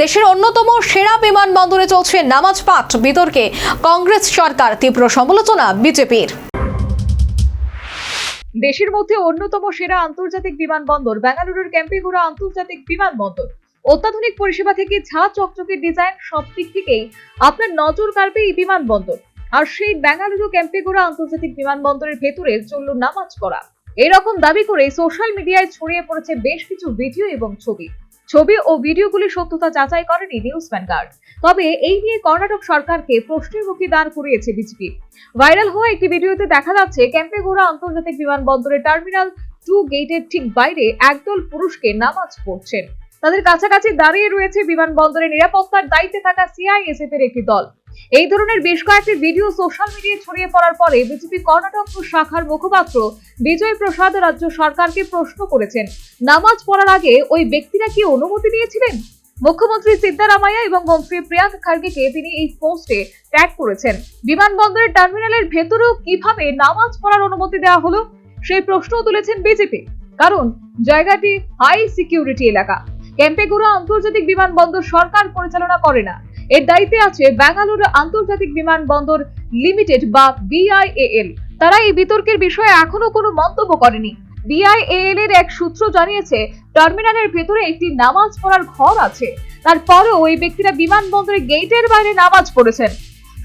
দেশের অন্যতম সেরা বিমানবন্দরে চলছে নামাজ পাঠ বিতর্কে কংগ্রেস সরকার তীব্র সমালোচনা বিজেপির। দেশের মধ্যে অন্যতম সেরা আন্তর্জাতিক বিমানবন্দর বেঙ্গালুরুর ক্যাম্পেগোড়া আন্তর্জাতিক বিমানবন্দর। অত্যাধুনিক পরিষেবা থেকে ঝা চকচকে ডিজাইন সব দিক থেকেই আপনার নজর কাড়বে এই বিমানবন্দর। আর সেই বেঙ্গালুরু ক্যাম্পেগোড়া আন্তর্জাতিক বিমানবন্দরের ভেতরে চলল নামাজ পড়া। এরকম দাবি করে সোশ্যাল মিডিয়ায় ছড়িয়ে পড়েছে বেশ কিছু ভিডিও এবং ছবি। ছবি ও ভিডিওগুলি সত্যতা যাচাই করেনি নিউজ ভ্যানগার্ড। তবে এই নিয়ে কর্ণাটক সরকারকে প্রশ্নের মুখে দাঁড় করিয়েছে বিজেপি। ভাইরাল হওয়া একটি ভিডিওতে দেখা যাচ্ছে ক্যাম্পেগোড়া আন্তর্জাতিক বিমানবন্দরের টার্মিনাল টু গেটের ঠিক বাইরে একদল পুরুষকে নামাজ পড়ছেন। তাদের কাছাকাছি দাঁড়িয়ে রয়েছে বিমানবন্দরের নিরাপত্তার দায়িত্বে থাকা সিআইএসএফ এর একটি দল। এই ধরনের বেশ কয়েকটি ভিডিও সোশ্যাল মিডিয়ায় ছড়িয়ে পড়ার পরে বিজেপি কর্ণাটক শাখার মুখপাত্র বিজয় প্রসাদ রাজ্য সরকারকে প্রশ্ন করেছেন, নামাজ পড়ার আগে ওই ব্যক্তিরা কি অনুমতি নিয়েছিলেন? মুখ্যমন্ত্রী সিদ্ধারামাইয়া এবং মন্ত্রী প্রিয়াঙ্ক খার্গেকে তিনি এই পোস্টে ট্যাগ করেছেন। বিমানবন্দরের টার্মিনালের ভেতরেও কীভাবে নামাজ পড়ার অনুমতি দেওয়া হলো? সেই প্রশ্নও তুলেছেন বিজেপি। কারণ, জায়গাটি হাই সিকিউরিটি এলাকা। ক্যাম্পেগুড়া আন্তর্জাতিক বিমানবন্দর সরকার পরিচালনা করে না। এর দায়িত্বে আছে বেঙ্গালুরু আন্তর্জাতিক বিমানবন্দর লিমিটেড বা বিআইএএল। তারা এই বিতর্কের বিষয়ে এখনও কোনো মন্তব্য করেনি। বিআইএএল এর এক সূত্র জানিয়েছে, টার্মিনালের ভেতরে একটি নামাজ পড়ার ঘর আছে। তারপরেও ওই ব্যক্তিরা বিমানবন্দরের গেটের বাইরে নামাজ পড়েছেন।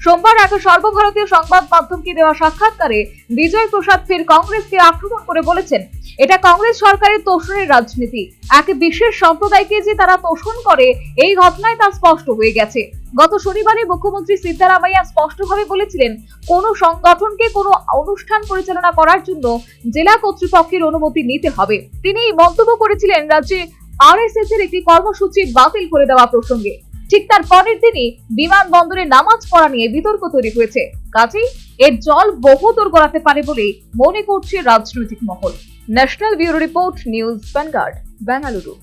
সোমবার এক সর্বভারতীয় সংবাদ মাধ্যমকে দেওয়া সাক্ষাৎকারে বিজয় প্রসাদ ফের কংগ্রেসকে আক্রমণ করে বলেছেন, এটা কংগ্রেস সরকারের তোষণের রাজনীতি। এক বিশেষ সম্প্রদায়কে যে তারা তোষণ করে, এই ঘটনায় তা স্পষ্ট হয়ে গেছে। গত শনিবারে মুখ্যমন্ত্রী সিদ্ধারামাইয়া স্পষ্টভাবে বলেছিলেন, কোন সংগঠনকে কোনো অনুষ্ঠান পরিচালনা করার জন্য জেলা কর্তৃপক্ষের অনুমতি নিতে হবে। তিনি মন্তব্য করেছিলেন রাজ্যে আরএসএস এর একটি কর্মসূচি বাতিল করে দেওয়া প্রসঙ্গে। ঠিক তার পরের দিনই বিমানবন্দরে নামাজ পড়া নিয়ে বিতর্ক তৈরি হয়েছে। কাজেই এর জল বহু দূর গড়াতে পারে বলে মনে করছে রাজনৈতিক মহল। National bureau report news Vanguard Bengaluru